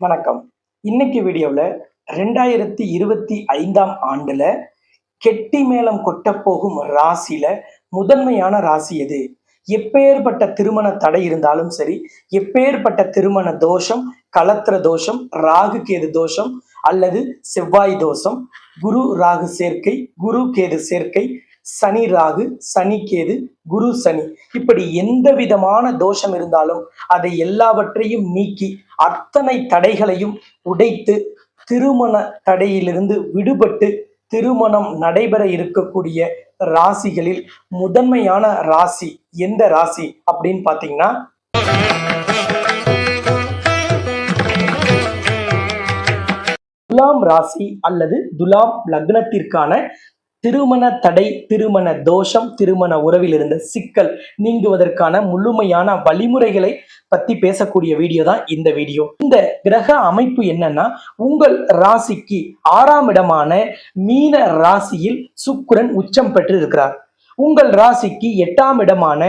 வணக்கம். இன்னைக்கு வீடியோவில் ரெண்டாயிரத்தி இருபத்தி ஐந்தாம் ஆண்டுல கெட்டி மேளம் கொட்டப்போகும் ராசியில முதன்மையான ராசி எது? எப்பேற்பட்ட திருமண தடை இருந்தாலும் சரி எப்பேற்பட்ட திருமண தோஷம் கலத்திர தோஷம் ராகு கேது தோஷம் அல்லது செவ்வாய் தோஷம் குரு ராகு சேர்க்கை குரு கேது சேர்க்கை சனி ராகு சனி கேது குரு சனி. இப்படி எந்த விதமான தோஷம் இருந்தாலும் அதை எல்லாவற்றையும் நீக்கி அத்தனை தடைகளையும் உடைத்து திருமண தடையிலிருந்து விடுபட்டு திருமணம் நடைபெற இருக்கக்கூடிய ராசிகளில் முதன்மையான ராசி எந்த ராசி அப்படின்னு பார்த்தீங்கன்னா துலாம் ராசி அல்லது துலாம் லக்னத்திற்கான திருமண தடை திருமண தோஷம் திருமண உறவில் இருந்த சிக்கல் நீங்குவதற்கான முழுமையான வழிமுறைகளை பத்தி பேசக்கூடிய வீடியோ தான் இந்த வீடியோ. இந்த கிரக அமைப்பு என்னன்னா உங்கள் ராசிக்கு ஆறாம் இடமான மீன ராசியில் சுக்கிரன் உச்சம் பெற்று இருக்கிறார் உங்கள் ராசிக்கு எட்டாம் இடமான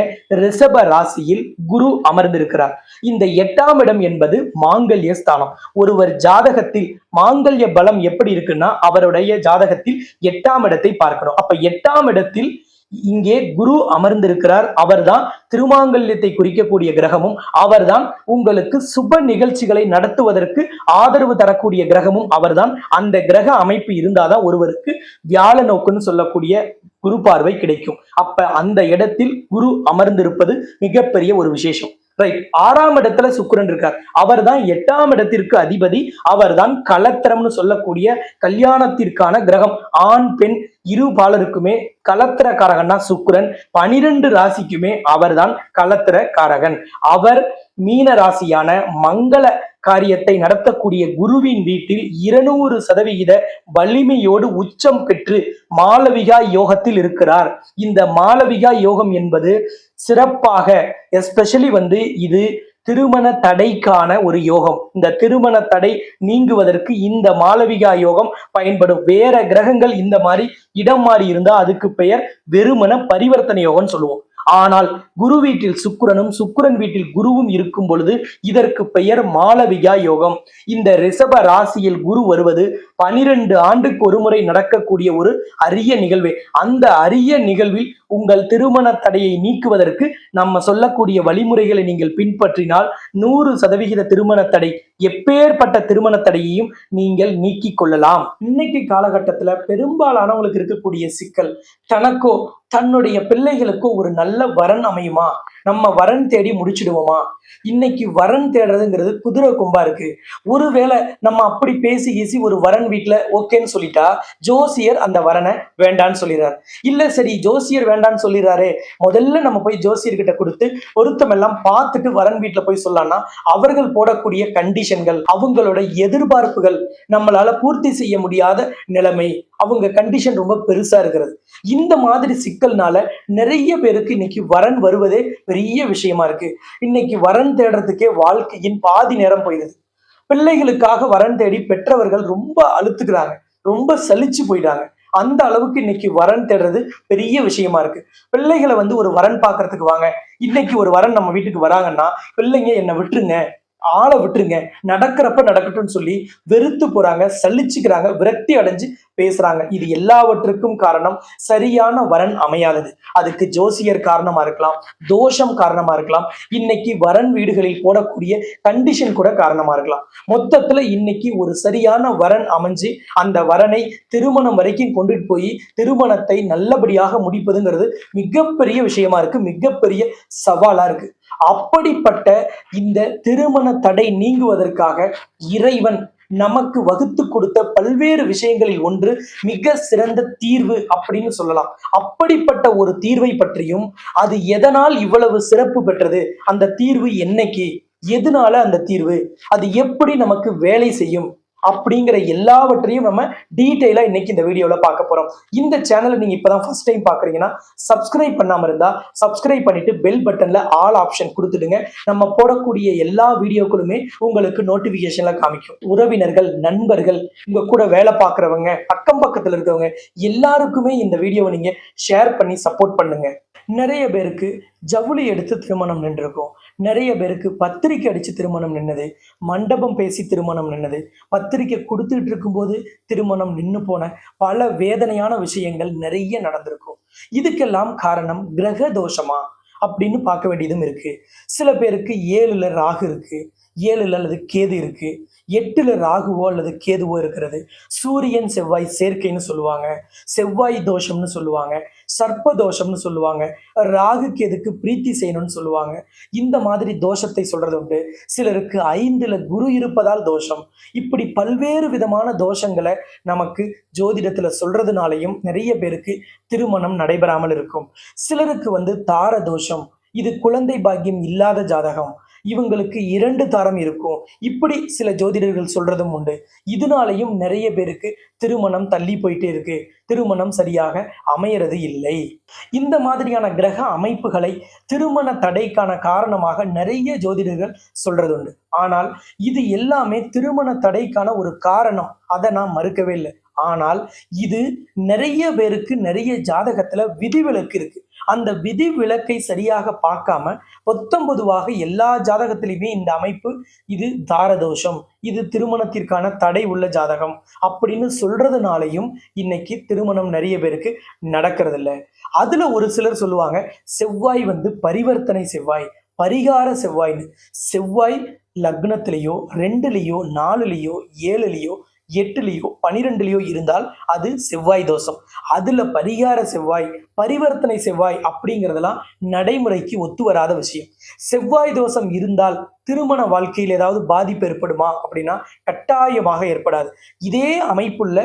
ரிஷப ராசியில் குரு அமர்ந்திருக்கிறார். இந்த எட்டாம் இடம் என்பது மாங்கல்ய ஸ்தானம். ஒருவர் ஜாதகத்தில் மாங்கல்ய பலம் எப்படி இருக்குன்னா அவருடைய ஜாதகத்தில் எட்டாம் இடத்தை பார்க்கணும் அப்ப எட்டாம் இடத்தில் இங்கே குரு அமர்ந்திருக்கிறார். அவர்தான் திருமாங்கல்யத்தை குறிக்கக்கூடிய கிரகமும் அவர்தான் உங்களுக்கு சுப நிகழ்ச்சிகளை நடத்துவதற்கு ஆதரவு தரக்கூடிய கிரகமும் அவர்தான். அந்த கிரக அமைப்பு இருந்தாதான் ஒருவருக்கு வியாழ நோக்குன்னு சொல்லக்கூடிய குரு பார்வை கிடைக்கும். அப்ப அந்த இடத்தில் குரு அமர்ந்திருப்பது மிகப்பெரிய ஒரு விசேஷம். ரைட் ஆறாம் இடத்துல சுக்கரன் இருக்கார். அவர் தான் எட்டாம் இடத்திற்கு அதிபதி. அவர் தான் கலத்திரம்னு சொல்லக்கூடிய கல்யாணத்திற்கான கிரகம். ஆண் பெண் இரு பாலருக்குமே கலத்திர காரகன்னா சுக்கிரன். பனிரெண்டு ராசிக்குமே அவர்தான் கலத்திர காரகன் அவர் மீன ராசியான மங்கள காரியத்தை நடத்தக்கூடிய குருவின் வீட்டில் இருநூறு சதவிகித வலிமையோடு உச்சம் பெற்று மாளவிகா யோகத்தில் இருக்கிறார். இந்த மாளவிகா யோகம் என்பது சிறப்பாக எஸ்பெஷலி வந்து இது திருமண தடைக்கான ஒரு யோகம். இந்த திருமண தடை நீங்குவதற்கு இந்த மாளவிகா யோகம் பயன்படும். வேற கிரகங்கள் இந்த மாதிரி இடம் மாறி இருந்தா அதுக்கு பெயர் வெறுமன பரிவர்த்தனை யோகம்னு சொல்லுவோம். ஆனால் குரு வீட்டில் சுக்கிரனும் சுக்கிரன் வீட்டில் குருவும் இருக்கும் பொழுது இதற்கு பெயர் மாளவிகா யோகம். இந்த ரிஷப ராசியில் குரு வருவது பனிரெண்டு ஆண்டுக்கு ஒரு முறை நடக்கக்கூடிய ஒரு அரிய நிகழ்வு. அந்த அரிய நிகழ்வில் உங்கள் திருமண தடையை நீக்குவதற்கு நம்ம சொல்லக்கூடிய வழிமுறைகளை நீங்கள் பின்பற்றினால் நூறு சதவிகித திருமண தடை எப்பேற்பட்ட திருமண தடையையும் நீங்கள் நீக்கிக் கொள்ளலாம். இன்னைக்கு காலகட்டத்துல பெரும்பாலானவங்களுக்கு இருக்கக்கூடிய சிக்கல் தனக்கோ தன்னுடைய பிள்ளைகளுக்கோ ஒரு நல்ல வரன் அமையுமா? நம்ம வரன் தேடி முடிச்சிடுவோமா? இன்னைக்கு வரன் தேடுறதுங்கிறது குதிரை கொம்பா இருக்கு. ஒருவேளை நம்ம அப்படி பேசி ஈசி ஒரு வரன் வரன் வீட்டுல ஓகேன்னு சொல்லிட்டா ஜோசியர் அந்த வரனை வேண்டான்னு சொல்லிடுறாரு. இல்ல சரி ஜோசியர் வேண்டான்னு சொல்லிடுறாரு. முதல்ல நம்ம போய் ஜோசியர்கிட்ட கொடுத்து பொருத்தம் எல்லாம் பார்த்துட்டு வரன் வீட்டுல போய் சொல்லலாம்னா அவர்கள் போடக்கூடிய கண்டிஷன்கள் அவங்களோட எதிர்பார்ப்புகள் நம்மளால பூர்த்தி செய்ய முடியாத நிலைமை. அவங்க கண்டிஷன் ரொம்ப பெருசா இருக்கிறது. இந்த மாதிரி சிக்கல்னால நிறைய பேருக்கு இன்னைக்கு வரன் வருவதே பெரிய விஷயமா இருக்கு. இன்னைக்கு வரன் தேடுறதுக்கே வாழ்க்கையின் பாதி நேரம் போயிடுது. பிள்ளைகளுக்காக வரன் தேடி பெற்றவர்கள் ரொம்ப அழுத்துக்கிறாங்க. ரொம்ப சலிச்சு போயிட்டாங்க. அந்த அளவுக்கு இன்னைக்கு வரன் தேடுறது பெரிய விஷயமா இருக்கு. பிள்ளைகளை வந்து ஒரு வரன் பார்க்கறதுக்கு வாங்க. இன்னைக்கு ஒரு வரன் நம்ம வீட்டுக்கு வராங்கன்னா பிள்ளைங்க என்னை விட்டுருங்க. ஆளை விட்டுருங்க. நடக்கிறப்ப நடக்கட்டும்னு சொல்லி வெறுத்து போறாங்க சலிச்சுக்கிறாங்க விரக்தி அடைஞ்சு பேசுறாங்க. இது எல்லாவற்றுக்கும் காரணம் சரியான வரன் அமையாதது. அதுக்கு ஜோசியர் காரணமா இருக்கலாம் தோஷம் காரணமா இருக்கலாம் இன்னைக்கு வரன் வீடுகளில் போடக்கூடிய கண்டிஷன் கூட காரணமா இருக்கலாம். மொத்தத்துல இன்னைக்கு ஒரு சரியான வரன் அமைஞ்சு அந்த வரனை திருமணம் வரைக்கும் கொண்டுட்டு போய் திருமணத்தை நல்லபடியாக முடிப்பதுங்கிறது மிகப்பெரிய விஷயமா இருக்கு மிகப்பெரிய சவாலா இருக்கு. அப்படிப்பட்ட இந்த திருமண தடை நீங்குவதற்காக இறைவன் நமக்கு வகுத்து கொடுத்த பல்வேறு விஷயங்களில் ஒன்று மிக சிறந்த தீர்வு அப்படின்னு சொல்லலாம். அப்படிப்பட்ட ஒரு தீர்வை பற்றியும் அது எதனால் இவ்வளவு சிறப்பு பெற்றது அந்த தீர்வு என்னைக்கு எதனால அந்த தீர்வு அது எப்படி நமக்கு வேலை செய்யும் அப்படிங்கிற எல்லாவற்றையும் நம்ம டீட்டெயிலாக இன்னைக்கு இந்த வீடியோவில் பார்க்க போகிறோம் இந்த சேனலை நீங்கள் இப்போ தான் ஃபர்ஸ்ட் டைம் பார்க்குறீங்கன்னா சப்ஸ்கிரைப் பண்ணாமல் இருந்தால் சப்ஸ்கிரைப் பண்ணிட்டு பெல் பட்டனில் ஆல் ஆப்ஷன் கொடுத்துடுங்க. நம்ம போடக்கூடிய எல்லா வீடியோக்களுமே உங்களுக்கு நோட்டிஃபிகேஷனில் காமிக்கும். உறவினர்கள் நண்பர்கள் உங்கள் கூட வேலை பார்க்குறவங்க அக்கம் பக்கத்தில் இருக்கவங்க எல்லாருக்குமே இந்த வீடியோவை நீங்கள் ஷேர் பண்ணி சப்போர்ட் பண்ணுங்கள் நிறைய பேருக்கு ஜவுளி எடுத்து திருமணம் நின்றுருக்கும். நிறைய பேருக்கு பத்திரிக்கை அடித்து திருமணம் நின்னது. மண்டபம் பேசி திருமணம் நின்னது. பத்திரிக்கை கொடுத்துக்கிட்டு இருக்கும்போது திருமணம் நின்று போன பல வேதனையான விஷயங்கள் நிறைய நடந்திருக்கும். இதுக்கெல்லாம் காரணம் கிரக தோஷமா அப்படின்னு பார்க்க வேண்டியதும் இருக்குது சில பேருக்கு ஏழுல ராகு இருக்குது ஏழுல அல்லது கேது இருக்கு. எட்டுல ராகுவோ அல்லது கேதுவோ இருக்கிறது. சூரியன் செவ்வாய் சேர்க்கைன்னு சொல்லுவாங்க. செவ்வாய் தோஷம்னு சொல்லுவாங்க. சர்ப்ப தோஷம்னு சொல்லுவாங்க. ராகு கேதுக்கு பிரீத்தி செய்யணும்னு சொல்லுவாங்க. இந்த மாதிரி தோஷத்தை சொல்றது உண்டு. சிலருக்கு ஐந்துல குரு இருப்பதால் தோஷம். இப்படி பல்வேறு விதமான தோஷங்களை நமக்கு ஜோதிடத்துல சொல்றதுனாலையும் நிறைய பேருக்கு திருமணம் நடைபெறாமல் இருக்கும். சிலருக்கு வந்து தார தோஷம். இது குழந்தை பாக்கியம் இல்லாத ஜாதகம். இவங்களுக்கு இரண்டு தாரம் இருக்கும். இப்படி சில ஜோதிடர்கள் சொல்றதும் உண்டு. இதனாலையும் நிறைய பேருக்கு திருமணம் தள்ளி போயிட்டே இருக்கு. திருமணம் சரியாக அமையறது இல்லை. இந்த மாதிரியான கிரக அமைப்புகளை திருமண தடைக்கான காரணமாக நிறைய ஜோதிடர்கள் சொல்றதுண்டு. ஆனால் இது எல்லாமே திருமண தடைக்கான ஒரு காரணம். அதை நான் மறுக்கவே இல்லை. ஆனால் இது நிறைய பேருக்கு நிறைய ஜாதகத்துல விதிவிலக்கு இருக்கு. அந்த விதி விலக்கை சரியாக பார்க்காம பொத்தம்பொதுவாக எல்லா ஜாதகத்திலையுமே இந்த அமைப்பு இது தாரதோஷம் இது திருமணத்திற்கான தடை உள்ள ஜாதகம் அப்படின்னு சொல்றதுனாலையும் இன்னைக்கு திருமணம் நிறைய பேருக்கு நடக்கிறதில்ல. அதுல ஒரு சிலர் சொல்லுவாங்க செவ்வாய் வந்து பரிவர்த்தனை செவ்வாய் பரிகார செவ்வாய்னு செவ்வாய் லக்னத்திலேயோ ரெண்டுலேயோ நாலுலேயோ ஏழுலேயோ எட்டுலேயோ பனிரெண்டுலேயோ இருந்தால் அது செவ்வாய் தோஷம். அதில் பரிகார செவ்வாய் பரிவர்த்தனை செவ்வாய் அப்படிங்கிறதெல்லாம் நடைமுறைக்கு ஒத்து வராத விஷயம். செவ்வாய் தோஷம் இருந்தால் திருமண வாழ்க்கையில் ஏதாவது பாதிப்பு ஏற்படுமா அப்படின்னா கட்டாயமாக ஏற்படாது. இதே அமைப்புள்ள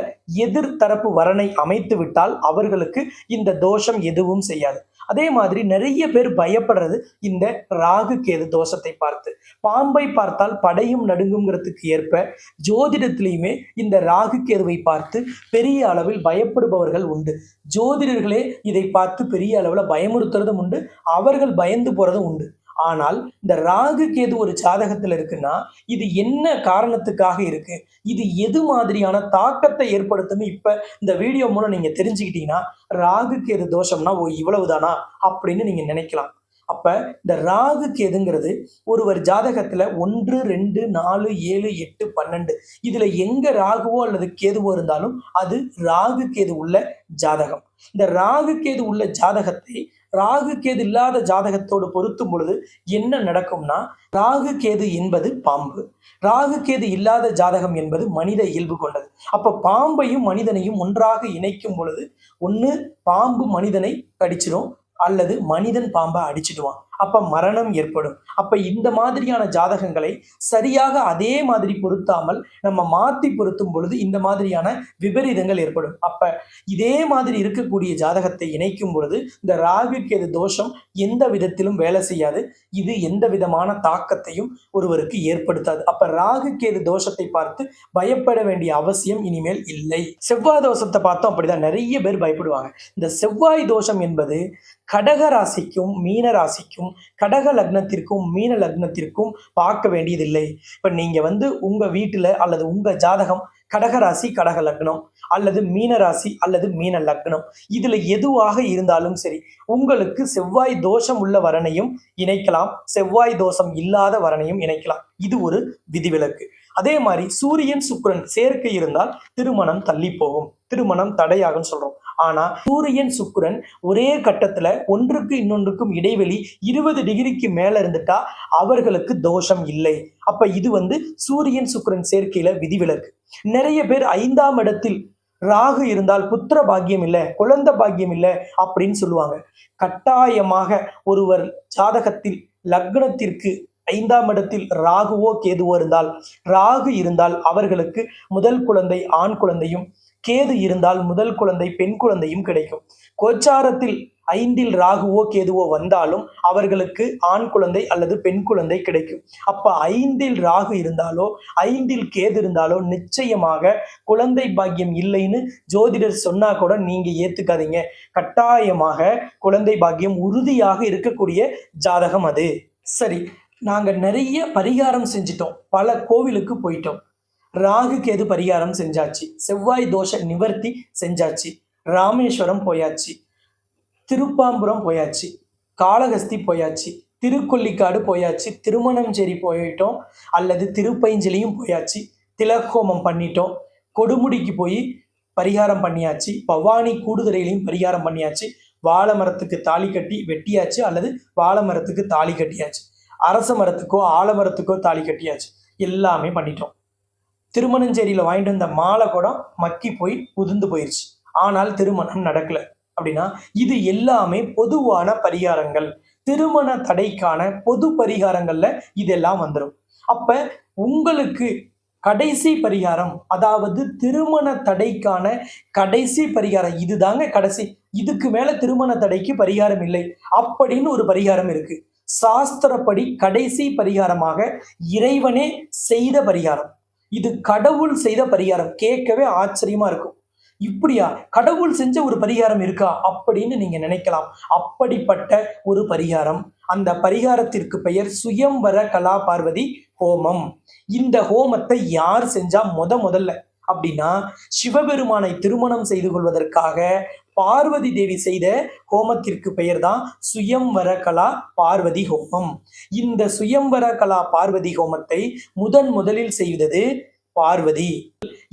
எதிர்த்தரப்பு வரனை அமைத்து விட்டால் அவர்களுக்கு இந்த தோஷம் எதுவும் செய்யாது. அதே மாதிரி நிறைய பேர் பயப்படுறது இந்த ராகு கேது தோஷத்தை பார்த்து. பாம்பை பார்த்தால் படையும் நடுங்குங்கிறதுக்கு ஏற்ப ஜோதிடத்திலையுமே இந்த ராகு கேதுவை பார்த்து பெரிய அளவில் பயப்படுபவர்கள் உண்டு. ஜோதிடர்களே இதை பார்த்து பெரிய அளவில் பயமுறுத்துறதும் உண்டு. அவர்கள் பயந்து போறதும் உண்டு. ஆனால் இந்த ராகு கேது ஒரு ஜாதகத்தில் இருக்குன்னா இது என்ன காரணத்துக்காக இருக்கு? இது எது மாதிரியான தாக்கத்தை ஏற்படுத்தும்னு இப்ப இந்த வீடியோ மூலம் நீங்க தெரிஞ்சுக்கிட்டீங்கன்னா ராகு கேது தோஷம்னா ஓ இவ்வளவுதானா? அப்படின்னு நீங்க நினைக்கலாம். அப்ப இந்த ராகு கேதுங்கிறது ஒருவர் ஜாதகத்துல ஒன்று ரெண்டு நாலு ஏழு எட்டு பன்னெண்டு. இதுல எங்க ராகுவோ அல்லது கேதுவோ இருந்தாலும் அது ராகு கேது உள்ள ஜாதகம். இந்த ராகு கேது உள்ள ஜாதகத்தை ராகு கேது இல்லாத ஜாதகத்தோடு பொருத்தும் பொழுது என்ன நடக்கும்னா ராகு கேது என்பது பாம்பு. ராகு கேது இல்லாத ஜாதகம் என்பது மனித இயல்பு கொண்டது. அப்ப பாம்பையும் மனிதனையும் ஒன்றாக இணைக்கும் பொழுது ஒன்று பாம்பு மனிதனை கடிச்சிடும் அல்லது மனிதன் பாம்பை அடிச்சிடுவான். அப்ப மரணம் ஏற்படும். அப்ப இந்த மாதிரியான ஜாதகங்களை சரியாக அதே மாதிரி பொருத்தாமல் நம்ம மாத்தி பொருத்தும் பொழுது இந்த மாதிரியான விபரீதங்கள் ஏற்படும். அப்ப இதே மாதிரி இருக்கக்கூடிய ஜாதகத்தை இணைக்கும் பொழுது இந்த ராகு கேது தோஷம் எந்த விதத்திலும் வேலை செய்யாது. இது எந்த விதமான தாக்கத்தையும் ஒருவருக்கு ஏற்படுத்தாது. அப்ப ராகு கேது தோஷத்தை பார்த்து பயப்பட வேண்டிய அவசியம் இனிமேல் இல்லை. செவ்வாய் தோஷத்தை பார்த்தோம் அப்படிதான் நிறைய பேர் பயப்படுவாங்க. இந்த செவ்வாய் தோஷம் என்பது கடக ராசிக்கும் மீன ராசிக்கும் கடக லக்னத்திற்கும் மீன லக்னத்திற்கும் பார்க்க வேண்டியதில்லை. இப்போ நீங்க வந்து உங்க வீட்டுல அல்லது உங்க ஜாதகம் கடகராசி கடக லக்னம் அல்லது மீனராசி அல்லது மீன லக்னம். இதுல எதுவாக இருந்தாலும் சரி உங்களுக்கு செவ்வாய் தோஷம் உள்ள வரனையும் இணைக்கலாம். செவ்வாய் தோஷம் இல்லாத வரனையும் இணைக்கலாம். இது ஒரு விதிவிலக்கு. அதே மாதிரி சூரியன் சுக்கரன் சேர்க்கை இருந்தால் திருமணம் தள்ளி போகும். திருமணம் தடையாகும் சொல்றோம். ஆனா சூரியன் சுக்கரன் ஒரே கட்டத்துல ஒன்றுக்கு இன்னொன்றுக்கும் இடைவெளி இருபது டிகிரிக்கு மேல இருந்துட்டா அவர்களுக்கு தோஷம் இல்லை. அப்ப இது வந்து சூரியன் சுக்கிரன் சேர்க்கையில விதிவிலக்கு. நிறைய பேர் ஐந்தாம் இடத்தில் ராகு இருந்தால் புத்திர பாக்கியம் இல்லை குழந்தை பாக்கியம் இல்லை அப்படின்னு சொல்லுவாங்க. கட்டாயமாக ஒருவர் ஜாதகத்தில் லக்னத்திற்கு ஐந்தாம் இடத்தில் ராகுவோ கேதுவோ இருந்தால் ராகு இருந்தால் அவர்களுக்கு முதல் குழந்தை ஆண் குழந்தையும் கேது இருந்தால் முதல் குழந்தை பெண் குழந்தையும் கிடைக்கும். கோச்சாரத்தில் ஐந்தில் ராகுவோ கேதுவோ வந்தாலும் அவர்களுக்கு ஆண் குழந்தை அல்லது பெண் குழந்தை கிடைக்கும். அப்ப ஐந்தில் ராகு இருந்தாலோ ஐந்தில் கேது இருந்தாலோ நிச்சயமாக குழந்தை பாக்கியம் இல்லைன்னு ஜோதிடர் சொன்னா கூட நீங்க ஏத்துக்காதீங்க. கட்டாயமாக குழந்தை பாக்கியம் உறுதியாக இருக்கக்கூடிய ஜாதகம் அது. சரி நாங்கள் நிறைய பரிகாரம் செஞ்சிட்டோம். பல கோவிலுக்கு போயிட்டோம். ராகு கேது பரிகாரம் செஞ்சாச்சு? செவ்வாய் தோஷ நிவர்த்தி செஞ்சாச்சு. ராமேஸ்வரம் போயாச்சு. திருப்பாம்புரம் போயாச்சு. காளகஸ்தி போயாச்சு. திருக்கொல்லிக்காடு போயாச்சு. திருமணஞ்சேரி போயிட்டோம். அல்லது திருப்பைஞ்சலியும் போயாச்சு. திலகோமம் பண்ணிட்டோம். கொடுமுடிக்கு போய் பரிகாரம் பண்ணியாச்சு. பவானி கூடுதுறையிலையும் பரிகாரம் பண்ணியாச்சு. வாழை மரத்துக்கு தாலி கட்டி வெட்டியாச்சு. அல்லது வாழை மரத்துக்கு தாலி கட்டியாச்சு. அரச மரத்துக்கோ ஆலமரத்துக்கோ தாலி கட்டியாச்சு. எல்லாமே பண்ணிட்டோம். திருமணஞ்சேரியில் வாங்கிட்டு வந்த மாலை கூட மக்கி போய் உதிர்ந்து போயிடுச்சு ஆனால் திருமணம் நடக்கல. அப்படின்னா இது எல்லாமே பொதுவான பரிகாரங்கள். திருமண தடைக்கான பொது பரிகாரங்கள்ல இதெல்லாம் வந்துடும் அப்ப உங்களுக்கு கடைசி பரிகாரம் அதாவது திருமண தடைக்கான கடைசி பரிகாரம் இதுதாங்க கடைசி. இதுக்கு மேல திருமண தடைக்கு பரிகாரம் இல்லை. அப்படின்னு ஒரு பரிகாரம் இருக்கு. சாஸ்திரப்படி கடைசி பரிகாரமாக இறைவனே செய்த பரிகாரம். இது கடவுள் செய்த பரிகாரம். கேட்கவே ஆச்சரியமா இருக்கும். இப்படியா? கடவுள் செஞ்ச ஒரு பரிகாரம் இருக்கா? அப்படின்னு நீங்க நினைக்கலாம். அப்படிப்பட்ட ஒரு பரிகாரம். அந்த பரிகாரத்திற்கு பெயர் சுயம்வர கலா பார்வதி ஹோமம். இந்த ஹோமத்தை யார் செஞ்சா முத முதல்ல? அப்படின்னா சிவபெருமானை திருமணம் செய்து கொள்வதற்காக பார்வதி தேவி செய்த ஹோமத்திற்கு பெயர் தான் சுயம்வர கலா பார்வதி ஹோமம். இந்த சுயம்வர கலா பார்வதி ஹோமத்தை முதன் முதலில் செய்தது பார்வதி.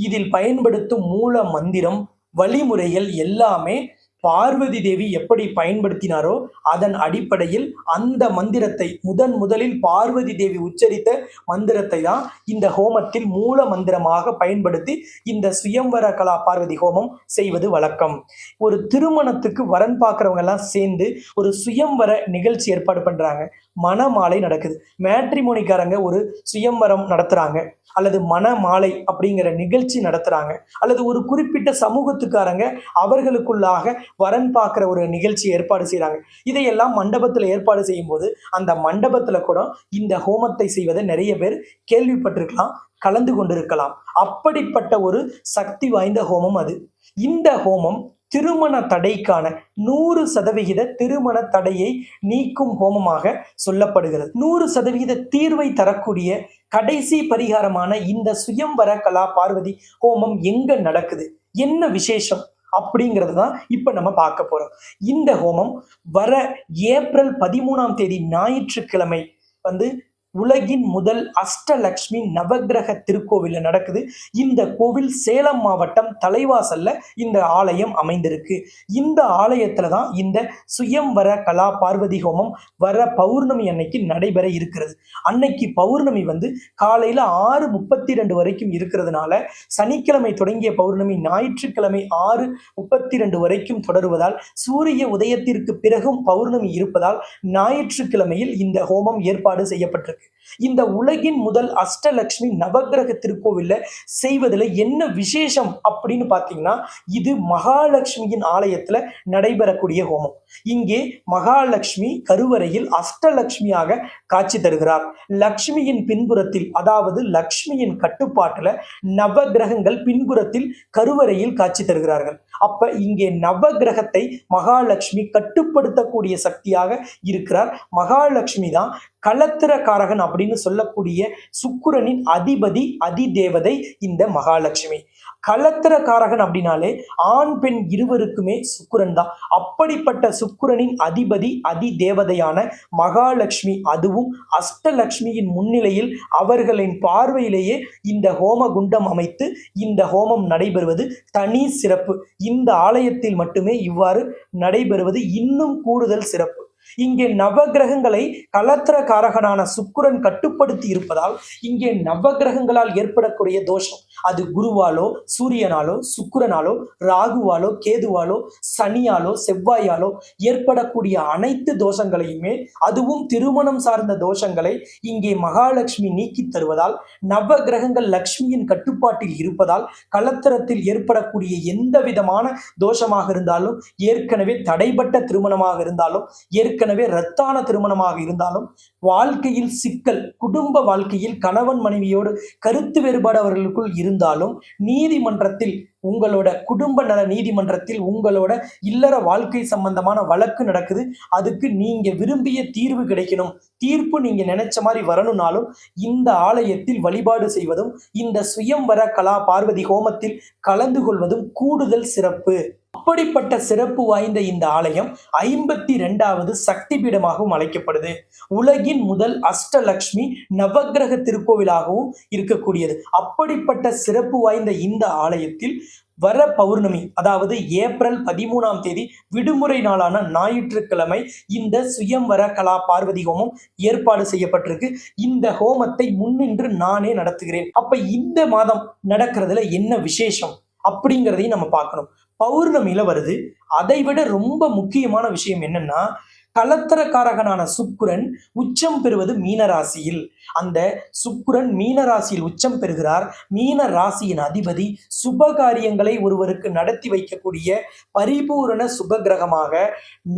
இதில் பயன்படுத்தும் மூல மந்திரம் வழிமுறைகள் எல்லாமே பார்வதி தேவி எப்படி பயன்படுத்தினாரோ அதன் அடிப்படையில் அந்த மந்திரத்தை முதன் முதலில் பார்வதி தேவி உச்சரித்த மந்திரத்தை தான் இந்த ஹோமத்தில் மூல மந்திரமாக பயன்படுத்தி இந்த சுயம்வர கலா பார்வதி ஹோமம் செய்வது வழக்கம். ஒரு திருமணத்துக்கு வரன் பார்க்குறவங்க எல்லாம் சேர்ந்து ஒரு சுயம்வர நிகழ்ச்சி ஏற்பாடு பண்றாங்க. மணமாலை நடக்குது. மேட்ரிமோனிக்காரங்க ஒரு சுயம்வரம் நடத்துறாங்க. அல்லது மணமாலை அப்படிங்கிற நிகழ்ச்சி நடத்துறாங்க. அல்லது ஒரு குறிப்பிட்ட சமூகத்துக்காரங்க அவர்களுக்குள்ளாக வரன் பார்க்குற ஒரு நிகழ்ச்சி ஏற்பாடு செய்கிறாங்க இதையெல்லாம் மண்டபத்தில் ஏற்பாடு செய்யும்போது அந்த மண்டபத்தில் கூட இந்த ஹோமத்தை செய்வதை நிறைய பேர் கேள்விப்பட்டிருக்கலாம் கலந்து கொண்டிருக்கலாம். அப்படிப்பட்ட ஒரு சக்தி வாய்ந்த ஹோமம் அது. இந்த ஹோமம் திருமண தடைக்கான நூறு சதவிகித திருமண தடையை நீக்கும் ஹோமமாக சொல்லப்படுகிறது. நூறு சதவிகித தீர்வை தரக்கூடிய கடைசி பரிகாரமான இந்த சுயம்வர கலா பார்வதி ஹோமம் எங்க நடக்குது? என்ன விசேஷம்? அப்படிங்கிறது தான் இப்போ நம்ம பார்க்க போறோம். இந்த ஹோமம் வர ஏப்ரல் பதிமூணாம் தேதி ஞாயிற்றுக்கிழமை வந்து உலகின் முதல் அஷ்டலக்ஷ்மி நவக்கிரக திருக்கோவிலில் நடக்குது. இந்த கோவில் சேலம் மாவட்டம் தலைவாசல்ல இந்த ஆலயம் அமைந்திருக்கு. இந்த ஆலயத்துல தான் இந்த சுயம்வர கலா பார்வதி ஹோமம் வர பௌர்ணமி அன்னைக்கு நடைபெற இருக்கிறது. அன்னைக்கு பௌர்ணமி வந்து காலையில ஆறு முப்பத்தி ரெண்டு வரைக்கும் இருக்கிறதுனால சனிக்கிழமை தொடங்கிய பௌர்ணமி ஞாயிற்றுக்கிழமை ஆறு முப்பத்தி ரெண்டு வரைக்கும் தொடருவதால் சூரிய உதயத்திற்கு பிறகும் பௌர்ணமி இருப்பதால் ஞாயிற்றுக்கிழமையில் இந்த ஹோமம் ஏற்பாடு செய்யப்பட்டிருக்கு. இந்த உலகின் முதல் அஷ்டலக்ஷ்மி நவகிரக திருக்கோவில்ல செய்வதில் என்ன விசேஷம் அப்படின்னு பார்த்தீங்கன்னா இது மகாலட்சுமியின் ஆலயத்துல நடைபெறக்கூடிய ஹோமம். இங்கே மகாலட்சுமி கருவறையில் அஷ்டலக்ஷ்மியாக காட்சி தருகிறார். லக்ஷ்மியின் பின்புறத்தில் அதாவது லக்ஷ்மியின் கட்டுப்பாட்டுல நவகிரகங்கள் பின்புறத்தில் கருவறையில் காட்சி தருகிறார்கள். அப்ப இங்கே நவக்கிரகத்தை மகாலட்சுமி கட்டுப்படுத்தக்கூடிய சக்தியாக இருக்கிறார். மகாலட்சுமி தான் கலத்திரக்காரகன் அப்படின்னு சொல்லக்கூடிய சுக்கிரனின் அதிபதி அதிதேவதை இந்த மகாலட்சுமி. கலத்திரக்காரகன் அப்படின்னாலே ஆண் பெண் இருவருக்குமே சுக்குரன் தான். அப்படிப்பட்ட சுக்குரனின் அதிபதி அதி தேவதையான மகாலட்சுமி. அதுவும் அஷ்டலக்ஷ்மியின் முன்னிலையில் அவர்களின் பார்வையிலேயே இந்த ஹோம குண்டம் அமைத்து இந்த ஹோமம் நடைபெறுவது தனி சிறப்பு. இந்த ஆலயத்தில் மட்டுமே இவ்வாறு நடைபெறுவது இன்னும் கூடுதல் சிறப்பு. இங்கே நவகிரகங்களை கலத்திரக்காரகனான சுக்குரன் கட்டுப்படுத்தி இருப்பதால் இங்கே நவகிரகங்களால் ஏற்படக்கூடிய தோஷம். அது குருவாலோ சூரியனாலோ சுக்குரனாலோ ராகுவாலோ கேதுவாலோ சனியாலோ செவ்வாயாலோ ஏற்படக்கூடிய அனைத்து தோஷங்களையுமே அதுவும் திருமணம் சார்ந்த தோஷங்களை இங்கே மகாலட்சுமி நீக்கி தருவதால் நவ கிரகங்கள் லக்ஷ்மியின் கட்டுப்பாட்டில் இருப்பதால் கலத்திரத்தில் ஏற்படக்கூடிய எந்த விதமான தோஷமாக இருந்தாலும் ஏற்கனவே தடைபட்ட திருமணமாக இருந்தாலும் ஏற்க ஏற்கனவே ரத்தான திருமணமாக இருந்தாலும் வாழ்க்கையில் சிக்கல் குடும்ப வாழ்க்கையில் கணவன் மனைவியோடு கருத்து வேறுபாடு அவர்களுக்குள் இருந்தாலும் நீதிமன்றத்தில் உங்களோட குடும்ப நல நீதிமன்றத்தில் உங்களோட இல்லற வாழ்க்கை சம்பந்தமான வழக்கு நடக்குது. அதுக்கு நீங்க விரும்பிய தீர்வு கிடைக்கணும். தீர்ப்பு நீங்க நினைச்ச மாதிரி வரணும்னாலும் இந்த ஆலயத்தில் வழிபாடு செய்வதும் இந்த சுயம்வர கலா பார்வதி ஹோமத்தில் கலந்து கொள்வதும் கூடுதல் சிறப்பு. அப்படிப்பட்ட சிறப்பு வாய்ந்த இந்த ஆலயம் ஐம்பத்தி ரெண்டாவது சக்தி பீடமாகவும் அழைக்கப்படுது. உலகின் முதல் அஷ்டலக்ஷ்மி நவக்கிரக திருக்கோவிலாகவும் இருக்கக்கூடியது. அப்படிப்பட்ட சிறப்பு வாய்ந்த இந்த ஆலயத்தில் வர பௌர்ணமி அதாவது ஏப்ரல் பதிமூணாம் தேதி விடுமுறை நாளான ஞாயிற்றுக்கிழமை இந்த சுயம்வர கலா பார்வதி ஹோமம் ஏற்பாடு செய்யப்பட்டிருக்கு. இந்த ஹோமத்தை முன்னின்று நானே நடத்துகிறேன். அப்ப இந்த மாதம் நடக்கிறதுல என்ன விசேஷம் அப்படிங்கிறதையும் நம்ம பார்க்கணும். பௌர்ணமியில வருது. அதை விட ரொம்ப முக்கியமான விஷயம் என்னன்னா கலத்தரக்காரகனான சுக்குரன் உச்சம் பெறுவது மீன ராசியில் அந்த சுக்குரன் மீன ராசியில் உச்சம் பெறுகிறார். மீன ராசியின் அதிபதி சுப காரியங்களை ஒருவருக்கு நடத்தி வைக்கக்கூடிய பரிபூரண சுப கிரகமாக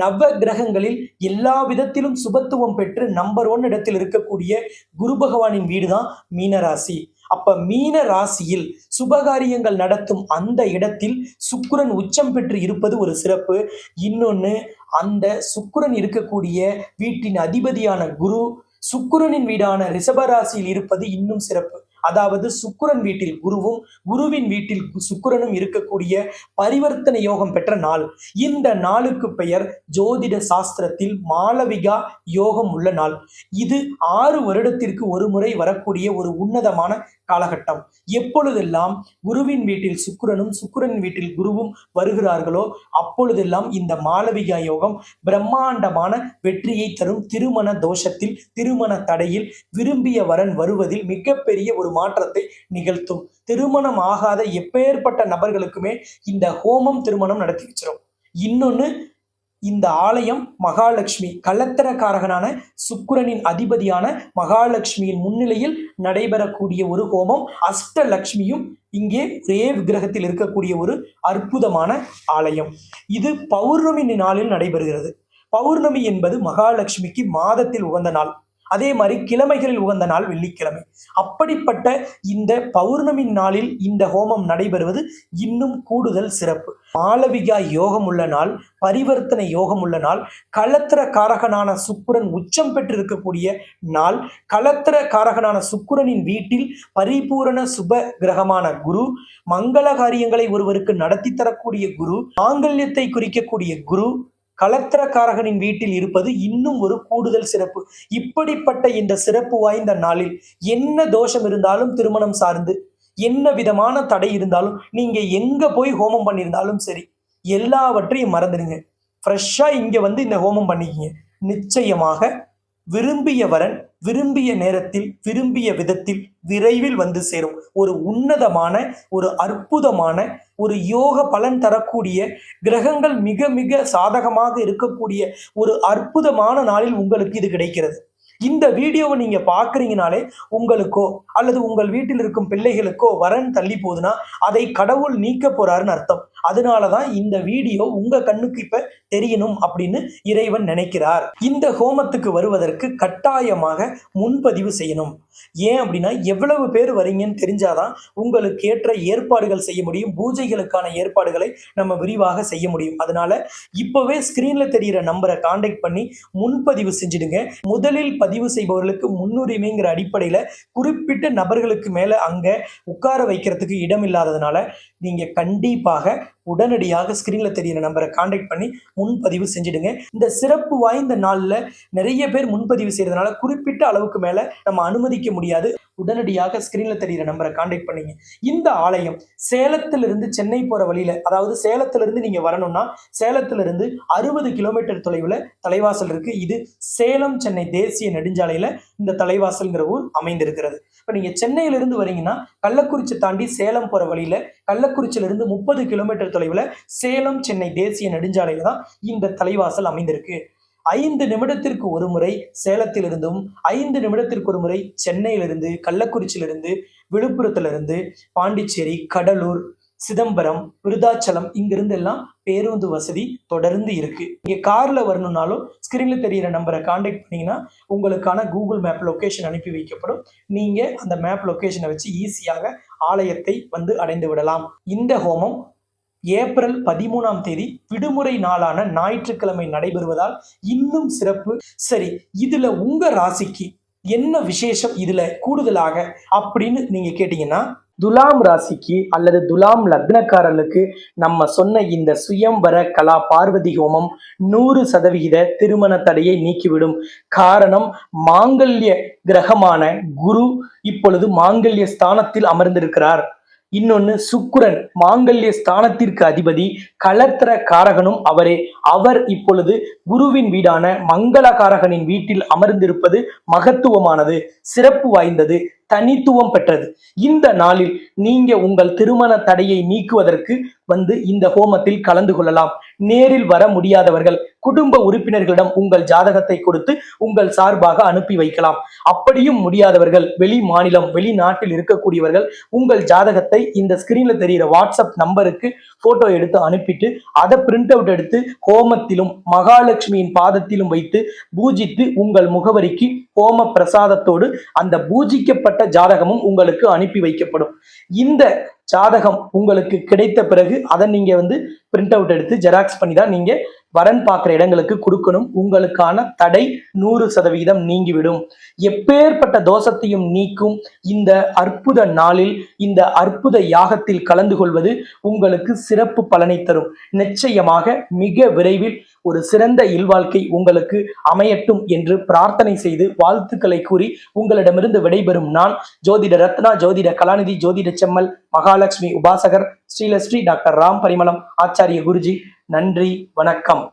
நவ கிரகங்களில் எல்லா விதத்திலும் சுபத்துவம் பெற்று நம்பர் ஒன் இடத்தில் இருக்கக்கூடிய குரு பகவானின் வீடு தான் மீனராசி. அப்ப மீன ராசியில் சுபகாரியங்கள் நடத்தும் அந்த இடத்தில் சுக்கிரன் உச்சம் பெற்று இருப்பது ஒரு சிறப்பு. இன்னொன்னு அந்த சுக்கிரன் இருக்கக்கூடிய வீட்டின் அதிபதியான குரு சுக்கிரனின் வீடான ரிஷபராசியில் இருப்பது இன்னும் சிறப்பு. அதாவது சுக்கிரன் வீட்டில் குருவும் குருவின் வீட்டில் கு- சுக்கிரனும் இருக்கக்கூடிய பரிவர்த்தனை யோகம் பெற்ற நாள். இந்த நாளுக்கு பெயர் ஜோதிட சாஸ்திரத்தில் மாளவிகா யோகம் உள்ள நாள். இது ஆறு வருடத்திற்கு ஒரு முறை வரக்கூடிய ஒரு உன்னதமான காலகட்டம். எப்பொழுதெல்லாம் குருவின் வீட்டில் சுக்கிரனும் சுக்கிரன் வீட்டில் குருவும் வருகிறார்களோ அப்பொழுதெல்லாம் இந்த மாளவிகா யோகம் பிரம்மாண்டமான வெற்றியை தரும். திருமண தோஷத்தில் திருமண தடையில் விரும்பிய வரன் வருவதில் மிகப்பெரிய ஒரு மாற்றத்தை நிகழ்த்தும். திருமணம் ஆகாத எப்பேற்பட்ட நபர்களுக்குமே இந்த ஹோமம் திருமணம் நடத்தி வச்சிரும். இன்னொன்னு இந்த ஆலயம் மகாலட்சுமி கள்ளத்தரக்காரகனான சுக்கிரனின் அதிபதியான மகாலட்சுமியின் முன்னிலையில் நடைபெறக்கூடிய ஒரு ஹோமம் அஷ்டலக்ஷ்மியும் இங்கே ஒரே விக்கிரகத்தில் இருக்கக்கூடிய ஒரு அற்புதமான ஆலயம். இது பௌர்ணமி நாளில் நடைபெறுகிறது. பௌர்ணமி என்பது மகாலட்சுமிக்கு மாதத்தில் உகந்த நாள். அதே மாதிரி கிழமைகளில் உகந்த நாள் வெள்ளிக்கிழமை. அப்படிப்பட்ட இந்த பௌர்ணமி நாளில் இந்த ஹோமம் நடைபெறுவது இன்னும் கூடுதல் சிறப்பு. மாளவிகா யோகம் உள்ள நாள் பரிவர்த்தனை யோகம் உள்ள நாள் களத்திர காரகனான சுக்குரன் உச்சம் பெற்றிருக்கக்கூடிய நாள் களத்திர காரகனான சுக்குரனின் வீட்டில் பரிபூரண சுப கிரகமான குரு மங்கள காரியங்களை ஒருவருக்கு நடத்தி தரக்கூடிய குரு மாங்கல்யத்தை குறிக்கக்கூடிய குரு கலத்திரக்காரகனின் வீட்டில் இருப்பது இன்னும் ஒரு கூடுதல் சிறப்பு. இப்படிப்பட்ட இந்த சிறப்பு வாய்ந்த நாளில் என்ன தோஷம் இருந்தாலும் திருமணம் சார்ந்து என்ன விதமான தடை இருந்தாலும் நீங்க எங்க போய் ஹோமம் பண்ணியிருந்தாலும் சரி எல்லாவற்றையும் மறந்துடுங்க. ஃப்ரெஷ்ஷா இங்க வந்து இந்த ஹோமம் பண்ணிக்கிங்க. நிச்சயமாக விரும்பிய வரன் விரும்பிய நேரத்தில் விரும்பிய விதத்தில் விரைவில் வந்து சேரும். ஒரு உன்னதமான ஒரு அற்புதமான ஒரு யோக பலன் தரக்கூடிய கிரகங்கள் மிக மிக சாதகமாக இருக்கக்கூடிய ஒரு அற்புதமான நாளில் உங்களுக்கு இது கிடைக்கிறது. இந்த வீடியோவை நீங்க பாக்குறீங்கனாலே உங்களுக்கோ அல்லது உங்கள் வீட்டில் இருக்கும் பிள்ளைகளுக்கோ வரன் தள்ளி போகுதுன்னா அதை கடவுள் நீக்க போறாருன்னு அர்த்தம். அதனால தான் இந்த வீடியோ உங்க கண்ணுக்கு இப்ப தெரியணும் அப்படின்னு இறைவன் நினைக்கிறார். இந்த ஹோமத்துக்கு வருவதற்கு கட்டாயமாக முன்பதிவு செய்யணும். ஏன் அப்படின்னா எவ்வளவு பேர் வரீங்கன்னு தெரிஞ்சாதான் உங்களுக்கு ஏற்ற ஏற்பாடுகள் செய்ய முடியும் பூஜைகளுக்கான ஏற்பாடுகளை நம்ம விரிவாக செய்ய முடியும். அதனால இப்பவே ஸ்கிரீன்ல தெரியிற நம்பரை காண்டாக்ட் பண்ணி முன்பதிவு செஞ்சிடுங்க. முதலில் பதிவு செய்பவர்களுக்கு முன்னுரிமைங்கிற அடிப்படையில் குறிப்பிட்ட நபர்களுக்கு மேல அங்க உட்கார வைக்கிறதுக்கு இடம் இல்லாததுனால நீங்க கண்டிப்பாக உடனடியாக ஸ்கிரீன்ல தெரியிற நம்பரை காண்டாக்ட் பண்ணி முன்பதிவு செஞ்சிடுங்க. இந்த சிறப்பு வாய்ந்த நாள்ல நிறைய பேர் முன்பதிவு செய்யறதுனால குறிப்பிட்ட அளவுக்கு மேல நம்ம அனுமதிக்க முடியாது. உடனடியாக ஸ்கிரீன்ல தெரியிற நம்பரை காண்டாக்ட் பண்ணிங்க. இந்த ஆலயம் சேலத்திலிருந்து சென்னை போற வழியில அதாவது சேலத்திலிருந்து நீங்க வரணும்னா சேலத்திலிருந்து அறுபது கிலோமீட்டர் தொலைவில் தலைவாசல் இருக்கு. இது சேலம் சென்னை தேசிய நெடுஞ்சாலையில இந்த தலைவாசல்ங்கிற ஊர் அமைந்திருக்கிறது. இப்போ நீங்க சென்னையிலிருந்து வரீங்கன்னா கள்ளக்குறிச்சி தாண்டி சேலம் போற வழியில கள்ளக்குறிச்சியிலிருந்து முப்பது கிலோமீட்டர் தொலைவில் சேலம் சென்னை தேசிய நெடுஞ்சாலையில தான் இந்த தலைவாசல் அமைந்திருக்கு. ஐந்து நிமிடத்திற்கு ஒரு முறை சேலத்திலிருந்தும் ஐந்து நிமிடத்திற்கு ஒரு முறை சென்னையிலிருந்து கள்ளக்குறிச்சியிலிருந்து விழுப்புரத்திலிருந்து பாண்டிச்சேரி கடலூர் சிதம்பரம் விருதாச்சலம் இங்கிருந்து எல்லாம் பேருந்து வசதி தொடர்ந்து இருக்கு. இங்கே கார்ல வரணும்னாலும் ஸ்கிரீன்ல தெரியிற நம்பரை காண்டாக்ட் பண்ணீங்கன்னா உங்களுக்கான கூகுள் மேப் லொக்கேஷன் அனுப்பி வைக்கப்படும். நீங்க அந்த மேப் லொக்கேஷனை வச்சு ஈஸியாக ஆலயத்தை வந்து அடைந்து விடலாம். இந்த ஹோமம் ஏப்ரல் பதிமூணாம் தேதி விடுமுறை நாளான ஞாயிற்றுக்கிழமை நடைபெறுவதால் இன்னும் சிறப்பு. சரி இதுல உங்க ராசிக்கு என்ன விசேஷம் இதுல கூடுதலாக அப்படின்னு நீங்க கேட்டீங்கன்னா துலாம் ராசிக்கு அல்லது துலாம் லக்னக்காரர்களுக்கு நம்ம சொன்ன இந்த சுயம்வர கலா பார்வதி ஹோமம் நூறு சதவிகித திருமண தடையை நீக்கிவிடும். காரணம் மாங்கல்ய கிரகமான குரு இப்பொழுது மாங்கல்ய ஸ்தானத்தில் அமர்ந்திருக்கிறார். இன்னொன்னு சுக்குரன் மாங்கல்ய ஸ்தானத்திற்கு அதிபதி கலத்திர காரகனும் அவரே. அவர் இப்பொழுது குருவின் வீடான மங்களகாரகனின் வீட்டில் அமர்ந்திருப்பது மகத்துவமானது சிறப்பு வாய்ந்தது. தனித்துவம் பெற்றது. இந்த நாளில் நீங்க உங்கள் திருமண தடையை நீக்குவதற்கு வந்து இந்த ஹோமத்தில் கலந்து கொள்ளலாம். நேரில் வர முடியாதவர்கள் குடும்ப உறுப்பினர்களிடம் உங்கள் ஜாதகத்தை கொடுத்து உங்கள் சார்பாக அனுப்பி வைக்கலாம். அப்படியும் முடியாதவர்கள் வெளி மாநிலம் வெளிநாட்டில் இருக்கக்கூடியவர்கள் உங்கள் ஜாதகத்தை இந்த ஸ்கிரீன்ல தெரிகிற வாட்ஸ்அப் நம்பருக்கு போட்டோ எடுத்து அனுப்பிட்டு அதை பிரிண்ட் அவுட் எடுத்து ஹோமத்திலும் மகாலட்சுமியின் பாதத்திலும் வைத்து பூஜித்து உங்கள் முகவரிக்கு ஹோம பிரசாதத்தோடு அந்த பூஜிக்கப்பட்ட ஜாதகமும் உங்களுக்கு அனுப்பி வைக்கப்படும். இந்த ஜாதகம் உங்களுக்கு கிடைத்த பிறகு அதை நீங்க வந்து பிரிண்ட் அவுட் எடுத்து ஜெராக்ஸ் பண்ணி தான் நீங்க வரன் பார்க்குற இடங்களுக்கு கொடுக்கணும். உங்களுக்கான தடை நூறு சதவீதம் நீங்கிவிடும். எப்பேற்பட்ட தோஷத்தையும் நீக்கும் இந்த அற்புத நாளில் இந்த அற்புத யாகத்தில் கலந்து கொள்வது உங்களுக்கு சிறப்பு பலனை தரும். நிச்சயமாக மிக விரைவில் ஒரு சிறந்த இல்வாழ்க்கை உங்களுக்கு அமையட்டும் என்று பிரார்த்தனை செய்து வாழ்த்துக்களை கூறி உங்களிடமிருந்து விடைபெறும் நான் ஜோதிட ரத்னா ஜோதிட கலாநிதி ஜோதிட செம்மல் மகாலட்சுமி உபாசகர் ஸ்ரீலஸ்ரீ டாக்டர் ராம் பரிமளம் ஆச்சாரிய குருஜி. நன்றி வணக்கம்.